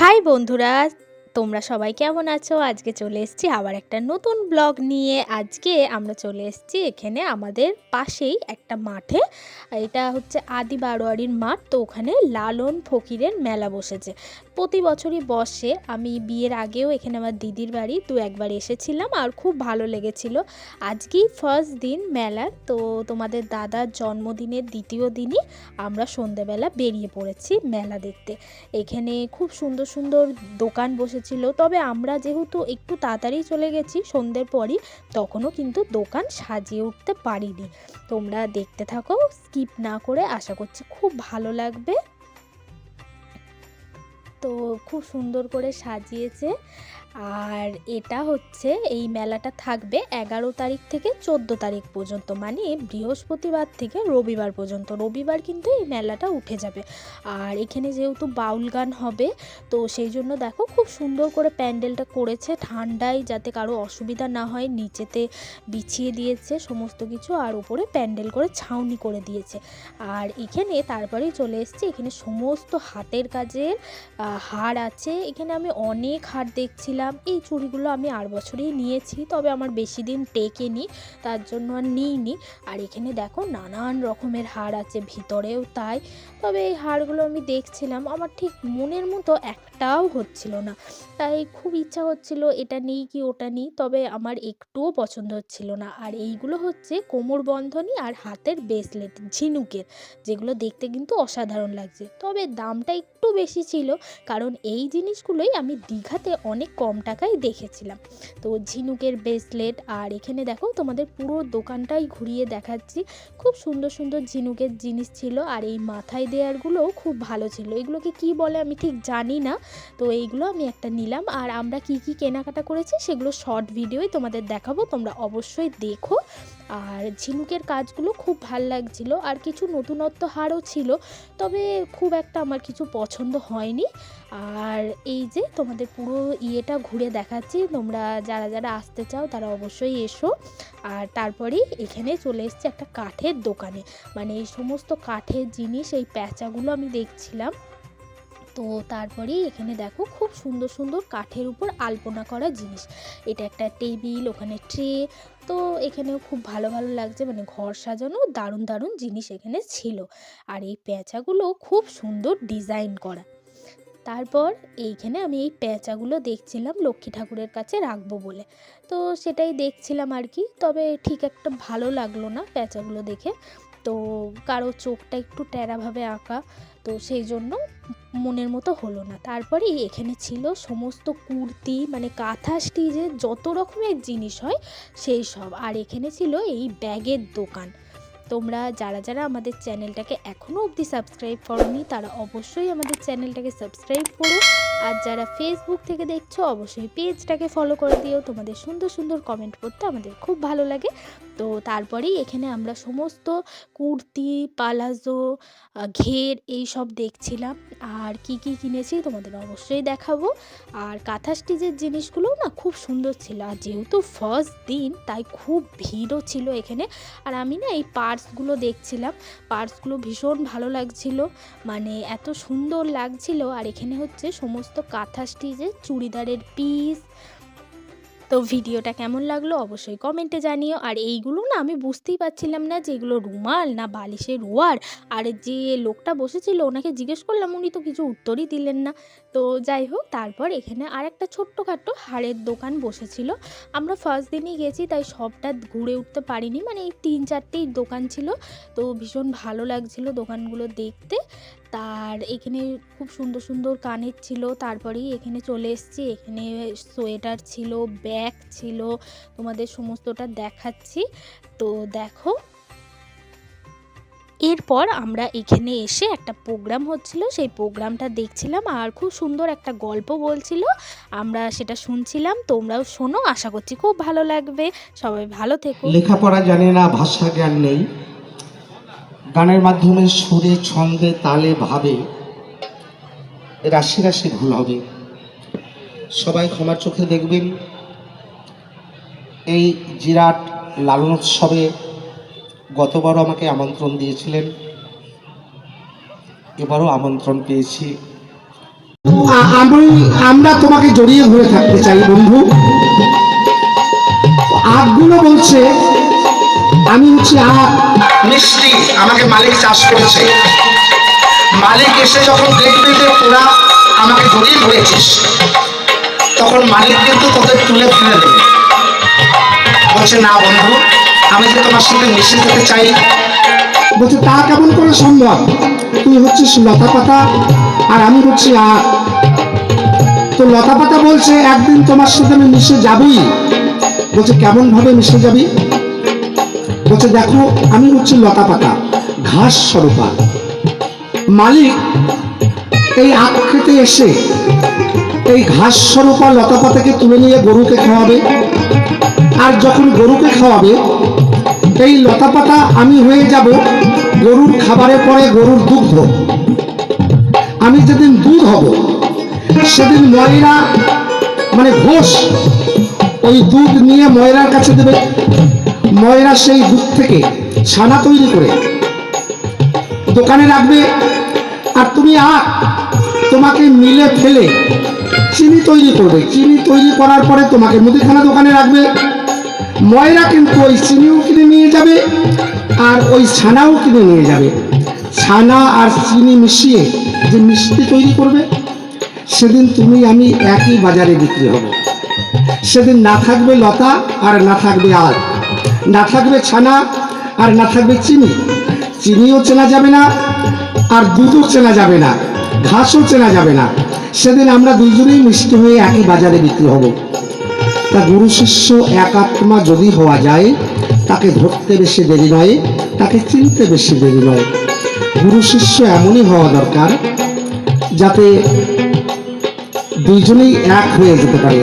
High বন্ধুরা, তোমরা সবাই কেমন আছো? আজকে চলে এসেছি আবার একটা নতুন ব্লগ নিয়ে। আজকে আমরা চলে এসেছি এখানে আমাদের পাশেই একটা মাঠে। এটা হচ্ছে আদি বারোয়ারির মাঠ, তো ওখানে লালন ফকিরের মেলা বসেছে। প্রতি বছরই বসে। আমি বিয়ের আগেও এখানে আমার দিদির বাড়ি দু একবার এসেছিলাম আর খুব ভালো লেগেছিল। আজকেই ফার্স্ট দিন মেলার তো তোমাদের দাদার জন্মদিনের দ্বিতীয় দিনই আমরা সন্ধেবেলা বেরিয়ে পড়েছি মেলা দেখতে। এখানে খুব সুন্দর সুন্দর দোকান বসেছিল, তবে আমরা যেহেতু একটু তাড়াতাড়ি চলে গেছি সন্ধ্যের পরই, তখনও কিন্তু দোকান সাজিয়ে উঠতে পারিনি। তোমরা দেখতে থাকো স্কিপ না করে আশা করছি খুব ভালো লাগবে। তো খুব সুন্দর করে সাজিয়েছে। আর এটা হচ্ছে এই মেলাটা থাকবে এগারো তারিখ থেকে চোদ্দ তারিখ পর্যন্ত মানে বৃহস্পতিবার থেকে রবিবার পর্যন্ত। রবিবার কিন্তু এই মেলাটা উঠে যাবে। আর এখানে যেহেতু বাউল গান হবে, তো সেই জন্য দেখো খুব সুন্দর করে প্যান্ডেলটা করেছে, ঠান্ডায় যাতে কারও অসুবিধা না হয়, নিচেতে বিছিয়ে দিয়েছে সমস্ত কিছু আর উপরে প্যান্ডেল করে ছাউনি করে দিয়েছে। আর এখানে তারপরেই চলে এসছে, এখানে সমস্ত হাতের কাজের হার আছে। এখানে আমি অনেক হার দেখছিলাম। এই চুড়িগুলো আমি আর বছরেই নিয়েছি, তবে আমার বেশি দিন টেকেনি, তার জন্য আর নিইনি। আর এখানে দেখো নানান রকমের হার আছে, ভিতরেও তাই। তবে এই হারগুলো আমি দেখছিলাম, আমার ঠিক মনের মতো একটাও হচ্ছিল না। তাই খুব ইচ্ছা হচ্ছিল, এটা নিই কি ওটা নিই, তবে আমার একটুও পছন্দ হচ্ছিল না। আর এইগুলো হচ্ছে কোমর বন্ধনী আর হাতের ব্রেসলেট, ঝিনুকের, যেগুলো দেখতে কিন্তু অসাধারণ লাগছে। তবে দামটা একটু বেশি ছিল কারণ এই জিনিসগুলোই আমি দীঘাতে অনেক কম টাকায় দেখেছিলাম। তো ঝিনুকের ব্রেসলেট আর এখানে দেখো তোমাদের পুরো দোকানটাই ঘুরিয়ে দেখাচ্ছি। খুব সুন্দর সুন্দর ঝিনুকের জিনিস ছিল আর এই মাথায় দেওয়ারগুলোও খুব ভালো ছিল। এগুলোকে কি বলে আমি ঠিক জানি না। তো এইগুলো আমি একটা নিলাম আর আমরা কি কি কেনাকাটা করেছি সেগুলো শর্ট ভিডিওই তোমাদের দেখাবো, তোমরা অবশ্যই দেখো। আর ঝিনুকের কাজগুলো খুব ভালো লাগছিল আর কিছু নতুনত্ব হারও ছিল, তবে খুব একটা আমার কিছু পছন্দ হয়নি। আর এই যে তোমাদের পুরো ইয়েটা ঘুরে দেখাচ্ছি, তোমরা যারা যারা আসতে চাও তারা অবশ্যই এসো। আর তারপরেই এখানে চলে এসছে একটা কাঠের দোকানে। মানে এই সমস্ত কাঠের জিনিস, এই প্যাঁচাগুলো আমি দেখছিলাম। তো তারপরেই এখানে দেখো খুব সুন্দর সুন্দর কাঠের উপর আলপনা করা জিনিস। এটা একটা টেবিল, ওখানে ট্রে, তো এখানেও খুব ভালো ভালো লাগছে। মানে ঘর সাজানো দারুণ দারুণ জিনিস এখানে ছিল। আর এই প্যাঁচাগুলো খুব সুন্দর ডিজাইন করা। তারপর এইখানে আমি এই পেঁচাগুলো দেখছিলাম লক্ষ্মী ঠাকুরের কাছে রাখব বলে। তো সেটাই দেখছিলাম আর কি, তবে ঠিক একটা ভালো লাগল না পেঁচাগুলো দেখে। তো কারও চোখটা একটু ট্যাড়াভাবে আঁকা, তো সেই জন্য মনের মতো হলো না। তারপরে এখানে ছিল সমস্ত কুর্তি মানে কাঁথা স্টিচের যত রকমের জিনিস হয় সেই সব। আর এখানে ছিল এই ব্যাগের দোকান। তোমরা যারা যারা আমাদের চ্যানেলটাকে এখনও অবধি সাবস্ক্রাইব করনি, তারা অবশ্যই আমাদের চ্যানেলটাকে সাবস্ক্রাইব করো। আর যারা ফেসবুক থেকে দেখছ, অবশ্যই পেজটাকে ফলো করে দিও। তোমাদের সুন্দর সুন্দর কমেন্ট করতে আমাদের খুব ভালো লাগে। তো তারপরেই এখানে আমরা সমস্ত কুর্তি পালাজো ঘের এই সব দেখছিলাম। আর কি কি কিনেছি তোমাদের অবশ্যই দেখাবো। আর কাঁথা স্টিচের জিনিসগুলো না খুব সুন্দর ছিল। আর যেহেতু ফার্স্ট দিন, তাই খুব ভিড়ও ছিল এখানে। আর আমি না এই পার্সগুলো দেখছিলাম। পার্সগুলো ভীষণ ভালো লাগছিল। মানে এত সুন্দর লাগছিল। আর এখানে হচ্ছে সমস্ত কাঁথা স্টিচের চুড়িদারের পিস তো ভিডিওটা কেমন লাগল অবশ্যই কমেন্টে জানিও। আর এইগুলো না আমি বুঝতেই পারছিলাম না যে এগুলো রুমাল না বালিশের রোয়ার। আর যে লোকটা বসেছিল ওনাকে জিজ্ঞেস করলাম, উনি তো কিছু উত্তরই দিলেন না। তো যাই হোক, তারপর এখানে আর একটা ছোট্টখাট্টো হাড়ের দোকান বসেছিল। আমরা ফার্স্ট দিনই গেছি, তাই সবটা ঘুরে উঠতে পারিনি। মানে এই তিন চারটেই দোকান ছিল। তো ভীষণ ভালো লাগছিল দোকানগুলো দেখতে। তার এখানে খুব সুন্দর সুন্দর কানের ছিল, তারপরেই এখানে চলে এসেছি। এখানে সোয়েটার ছিল, ব্যাগ ছিল, তোমাদের সমস্তটা দেখাচ্ছি। তো দেখো, এরপর আমরা এখানে এসে একটা প্রোগ্রাম হচ্ছিল, সেই প্রোগ্রামটা দেখছিলাম আর খুব সুন্দর একটা গল্প বলছিল। আমরা সেটা শুনছিলাম, তোমরাও শোনো, আশা করছি খুব ভালো লাগবে। সবাই ভালো থেকো। লেখাপড়া জানে না, ভাষা জ্ঞান নেই। গানের মাধ্যমে সুরে, ছন্দে, তালে, ভাবে রাশি রাশি ভুল হবে। সবাই ক্ষমার চোখে দেখবেন। এই জিরাট লালন উৎসবে গতবারও আমাকে আমন্ত্রণ দিয়েছিলেন। এবারও আমন্ত্রণ পেয়েছি। আমি, আমরা তোমাকে জড়িয়ে ধরে থাকতে চাই বন্ধু। আগগুলো বলছে আমি আগ মিষ্টি আমাকে মালিক চাষ করেছে। মালিক এসে যখন দেখবে যে তোরা আমাকে জড়িয়ে ধরেছিস, তখন মালিক কিন্তু তোদের তুলে ফেলে দেবে। বলছে, না বন্ধু, আমি যে তোমার সাথে মিশে যেতে চাই, বলছে, তা কেমন করে সম্ভব? তুই হচ্ছিস লতা পাতা, আর আমি হচ্ছি আগ তো লতা পাতা বলছে, একদিন তোমার সাথে আমি মিশে যাবই বলছে কেমন ভাবে মিশে যাবি? বলছে, দেখো, আমি হচ্ছি লতা পাতা ঘাস স্বরূপা। মালিক এই আখ খেতে এসে এই ঘাস স্বরূপা লতা পাতাকে তুলে নিয়ে গরুকে খাওয়াবে। আর যখন গরুকে খাওয়াবে, এই লতা পাতা আমি হয়ে যাব গরুর খাবারের পরে গরুর দুগ্ধ। আমি যেদিন দুধ হব, সেদিন ময়রা মানে ঘোষ, ওই দুধ নিয়ে ময়রার কাছে দেবে। ময়রা সেই দুধ থেকে ছানা তৈরি করে দোকানে রাখবে। আর তুমি আখ তোমাকে মিলে ফেলে চিনি তৈরি করবে। চিনি তৈরি করার পরে তোমাকে মুদিখানা দোকানে রাখবে। ময়রা কিন্তু ওই চিনিও কিনে নিয়ে যাবে আর ওই ছানাও কিনে নিয়ে যাবে। ছানা আর চিনি মিশিয়ে যে মিষ্টি তৈরি করবে, সেদিন তুমি আমি একই বাজারে বিক্রি হব। সেদিন না থাকবে লতা আর না থাকবে আল না থাকবে ছানা আর না থাকবে চিনি। চিনিও চেনা যাবে না আর দুধও চেনা যাবে না, ঘাসও চেনা যাবে না। সেদিন আমরা দুইজনেই মিষ্টি হয়ে একই বাজারে বিক্রি হব। তা গুরু শিষ্য এক আত্মা যদি হওয়া যায়, তাকে ধরতে বেশি দেরি নয়, তাকে চিনতে বেশি দেরি নয়। গুরু শিষ্য এমনই হওয়া দরকার যাতে দুইজনেই এক হয়ে যেতে পারে।